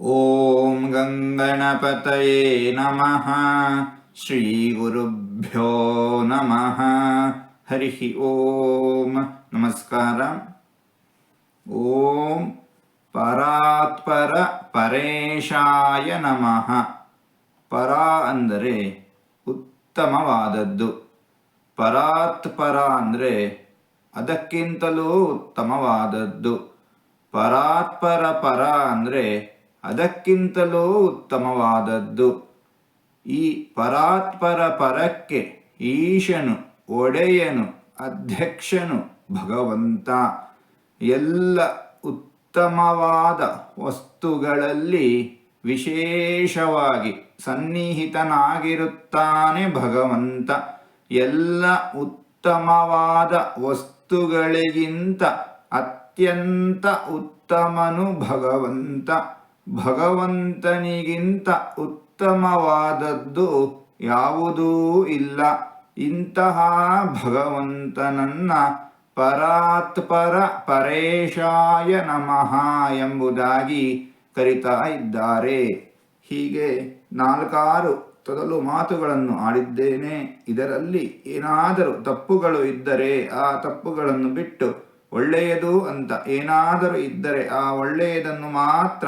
ॐ गङ्गणपतये नमः ಶ್ರೀಗುರುಭ್ಯೋ ನಮಃ ಹರಿ ಓಂ ನಮಸ್ಕಾರ ಓಂ ಪರಾತ್ಪರ ಪರೇಶಾಯ ನಮಃ ಪರ ಅಂದರೆ ಉತ್ತಮವಾದದ್ದು ಪರಾತ್ಪರ ಅಂದರೆ ಅದಕ್ಕಿಂತಲೂ ಉತ್ತಮವಾದದ್ದು ಪರಾತ್ಪರ ಪರ ಅಂದರೆ ಅದಕ್ಕಿಂತಲೂ ಉತ್ತಮವಾದದ್ದು. ಈ ಪರಾತ್ಪರ ಪರಕ್ಕೆ ಈಶನು, ಒಡೆಯನು, ಅಧ್ಯಕ್ಷನು, ಭಗವಂತ ಎಲ್ಲ ಉತ್ತಮವಾದ ವಸ್ತುಗಳಲ್ಲಿ ವಿಶೇಷವಾಗಿ ಸನ್ನಿಹಿತನಾಗಿರುತ್ತಾನೆ ಭಗವಂತ. ಎಲ್ಲ ಉತ್ತಮವಾದ ವಸ್ತುಗಳಿಗಿಂತ ಅತ್ಯಂತ ಉತ್ತಮನು ಭಗವಂತ. ಭಗವಂತನಿಗಿಂತ ಉತ್ತಮವಾದದ್ದು ಯಾವುದೂ ಇಲ್ಲ. ಇಂತಹ ಭಗವಂತನನ್ನ ಪರಾತ್ಪರ ಪರೇಶಾಯ ನಮಃ ಎಂಬುದಾಗಿ ಕರಿತಾ ಇದ್ದಾರೆ. ಹೀಗೆ ನಾಲ್ಕಾರು ತೊದಲು ಮಾತುಗಳನ್ನು ಆಡಿದ್ದೇನೆ. ಇದರಲ್ಲಿ ಏನಾದರೂ ತಪ್ಪುಗಳು ಇದ್ದರೆ ಆ ತಪ್ಪುಗಳನ್ನು ಬಿಟ್ಟು ಒಳ್ಳೆಯದು ಅಂತ ಏನಾದರೂ ಇದ್ದರೆ ಆ ಒಳ್ಳೆಯದನ್ನು ಮಾತ್ರ